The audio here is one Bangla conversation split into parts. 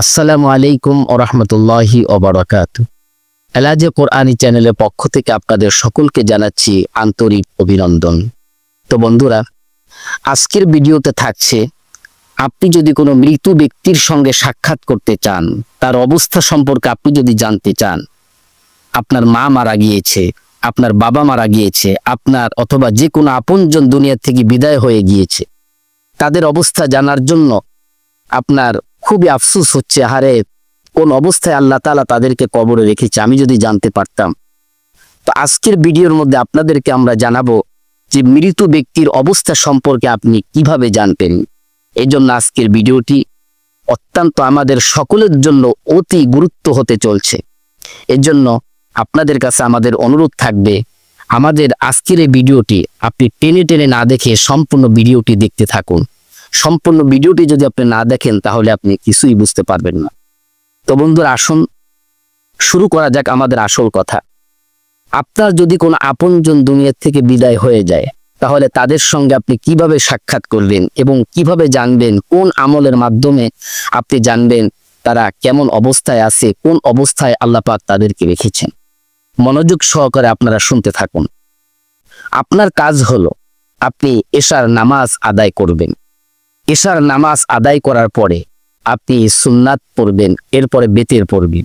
আসসালামু আলাইকুম ওরহমতুল্লাহি ওবরাকাত এলাজে কোরআনী চ্যানেলের পক্ষ থেকে আপনাদের সকলকে জানাচ্ছি আন্তরিক অভিনন্দন। তো বন্ধুরা, আজকের ভিডিওতে থাকছে, আপনি যদি কোনো মৃত ব্যক্তির সঙ্গে সাক্ষাৎ করতে চান, তার অবস্থা সম্পর্কে আপনি যদি জানতে চান, আপনার মা মারা গিয়েছে, আপনার বাবা মারা গিয়েছে, আপনার অথবা যে কোনো আপনজন দুনিয়া থেকে বিদায় হয়ে গিয়েছে, তাদের অবস্থা জানার জন্য আপনার খুবই আফসোস হচ্ছে হারে কোন অবস্থায় আল্লাহ তালা তাদেরকে কবরে রেখেছে, আমি যদি জানতে পারতাম। তো আজকের ভিডিওর মধ্যে আপনাদেরকে আমরা জানাব যে মৃত ব্যক্তির অবস্থা সম্পর্কে আপনি কীভাবে জানতেন। এই জন্য আজকের ভিডিওটি অত্যন্ত আমাদের সকলের জন্য অতি গুরুত্ব হতে চলছে। এর জন্য আপনাদের কাছে আমাদের অনুরোধ থাকবে, আমাদের আজকের এই ভিডিওটি আপনি টেনে টেনে না দেখে সম্পূর্ণ ভিডিওটি দেখতে থাকুন। সম্পূর্ণ ভিডিওটি যদি আপনি না দেখেন, তাহলে আপনি কিছুই বুঝতে পারবেন না। তো বন্ধুরা, আসুন, শুরু করা যাক আমাদের আসল কথা। আপনার যদি কোনো আপনজন দুনিয়ার থেকে বিদায় হয়ে যায়, তাহলে তাদের সঙ্গে আপনি কীভাবে সাক্ষাৎ করবেন এবং কীভাবে জানবেন, কোন আমলের মাধ্যমে আপনি জানবেন তারা কেমন অবস্থায় আছে, কোন অবস্থায় আল্লাহ পাক তাদেরকে রেখেছেন? মনোযোগ সহকারে আপনারা শুনতে থাকুন। আপনার কাজ হলো, আপনি এশার নামাজ আদায় করবেন। এশার নামাজ আদায় করার পরে আপনি সুন্নাত পড়বেন, এরপরে বেতের পড়বেন।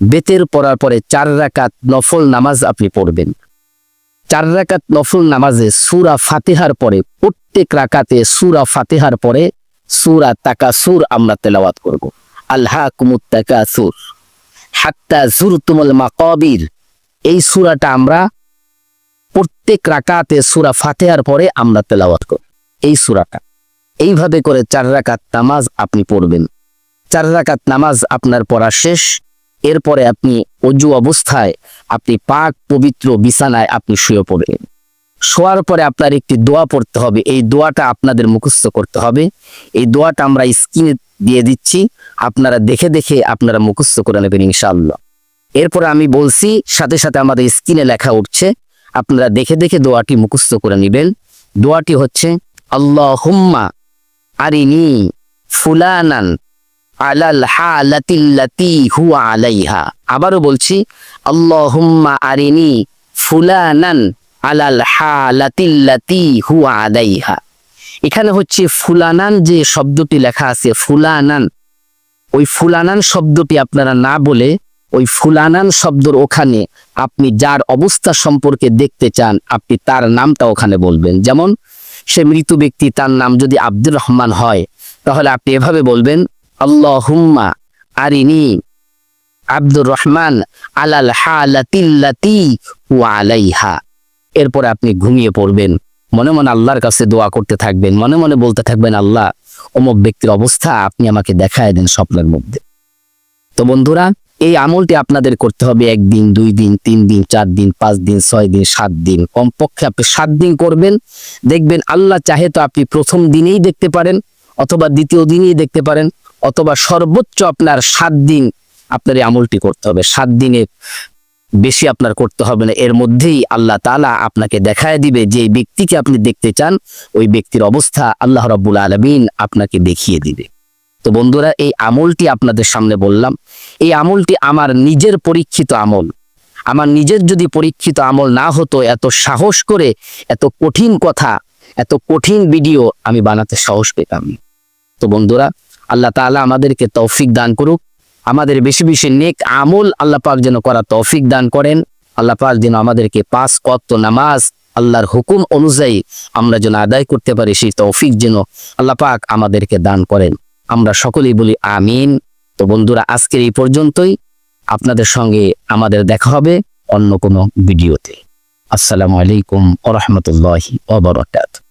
বেতের পড়ার পরে চার রাকাত নফল নামাজ আপনি পড়বেন। চার রাকাত নফল নামাজে সুরা ফাতেহার পরে, প্রত্যেক রাকাতে সুরা ফাতেহার পরে সুরা তাকাসুর আমরা তেলাওয়াত করব। আল্লাহ কুমুত তাকাসুর, হাত্তা জুরতুমুল মাকাবির। এই সুরাটা আমরা প্রত্যেক রাকাতে সুরা ফাতেহার পরে আমরা তেলাওয়াত করব। এই সুরাটা। এইভাবে করে চার রাকাত নামাজ আপনি পড়বেন। চার রাকাত নামাজ আপনার পড়া শেষ। এরপরে আপনি অজু অবস্থায় আপনি পাক, পবিত্র বিছানায় আপনি শুয়ে পড়বেন। শোয়ার পরে আপনার একটি দোয়া পড়তে হবে। এই দোয়াটা আপনাদের মুখস্থ করতে হবে। এই দোয়াটা আমরা স্ক্রিনে দিয়ে দিচ্ছি। আপনারা দেখে দেখে আপনারা মুখস্থ করে নেবেন ইনশাআল্লাহ। এরপরে আমি বলছি, সাথে সাথে আমাদের স্ক্রিনে লেখা উঠছে, আপনারা দেখে দেখে দোয়াটি মুখস্থ করে নেবেন। দোয়াটি হচ্ছে আল্লাহ হুম্মা আরিনি ফুলানান আলাল হালাতিল্লাতি হুয়া আলাইহা। আবারও বলছি, আল্লাহুম্মা আরিনি ফুলানান আলাল হালাতিল্লাতি হুয়া আলাইহা। এখানে হচ্ছে ফুলানান যে শব্দটি লেখা আছে, ফুলানান। ওই ফুলানান শব্দটি আপনারা না বলে ওই ফুলানান শব্দর ওখানে আপনি যার অবস্থা সম্পর্কে দেখতে চান, আপনি তার নামটা ওখানে বলবেন। যেমন সে মৃত ব্যক্তি তার নাম যদি আব্দুর রহমান হয়, তাহলে আপনি এভাবে বলবেন আল্লাহ হুম্মা আরিনি আব্দুর রহমান আলাল হালাতিল্লাতি ওয়া আলাইহা। এরপরে আপনি ঘুমিয়ে পড়বেন। মনে মনে আল্লাহর কাছে দোয়া করতে থাকবেন। মনে মনে বলতে থাকবেন, আল্লাহ, অমুক ব্যক্তির অবস্থা আপনি আমাকে দেখায় দেন স্বপ্নের মধ্যে। তো বন্ধুরা এই আমলটি আপনাদের করতে হবে একদিন, দুই দিন, তিন দিন, চার দিন, পাঁচ দিন, ছয় দিন, সাত দিন। কমপক্ষে আপনি সাত দিন করবেন। দেখবেন আল্লাহ চাহে তো আপনি প্রথম দিনেই দেখতে পারেন, অথবা দ্বিতীয় দিনেই দেখতে পারেন, অথবা সর্বোচ্চ আপনার সাত দিন আপনার এই আমলটি করতে হবে। সাত দিনের বেশি আপনার করতে হবে না। এর মধ্যেই আল্লাহ তালা আপনাকে দেখায় দিবে, যে ব্যক্তিকে আপনি দেখতে চান, ওই ব্যক্তির অবস্থা আল্লাহ রব্বুল আলমিন আপনাকে দেখিয়ে দিবে। তো বন্ধুরা, এই আমলটি আপনাদের সামনে বললাম এই আমলটি আমার নিজের পরীক্ষিত আমল। আমার নিজের যদি পরীক্ষিত আমল না হতো, এত সাহস করে, এত কঠিন কথা, এত কঠিন ভিডিও আমি বানাতে সাহস পেতাম তো বন্ধুরা, আল্লাহ তাআলা আমাদেরকে তৌফিক দান করুক। আমাদের বেশি বেশি নেক আমল আল্লাহ পাক যেন করা তৌফিক দান করেন। আল্লাহ পাক যেন আমাদেরকে পাঁচ কত নামাজ আল্লাহর হুকুম অনুযায়ী আমরা যেন আদায় করতে পারি, সেই তৌফিক যেন আল্লাহ পাক আমাদেরকে দান করেন। আমরা সকলেই বলি আমিন। তো বন্ধুরা, আজকের এই পর্যন্তই। আপনাদের সঙ্গে আমাদের দেখা হবে অন্য কোনো ভিডিওতে। আসসালামু আলাইকুম ওরহমতুল্লাহি ওবরাকাতুহু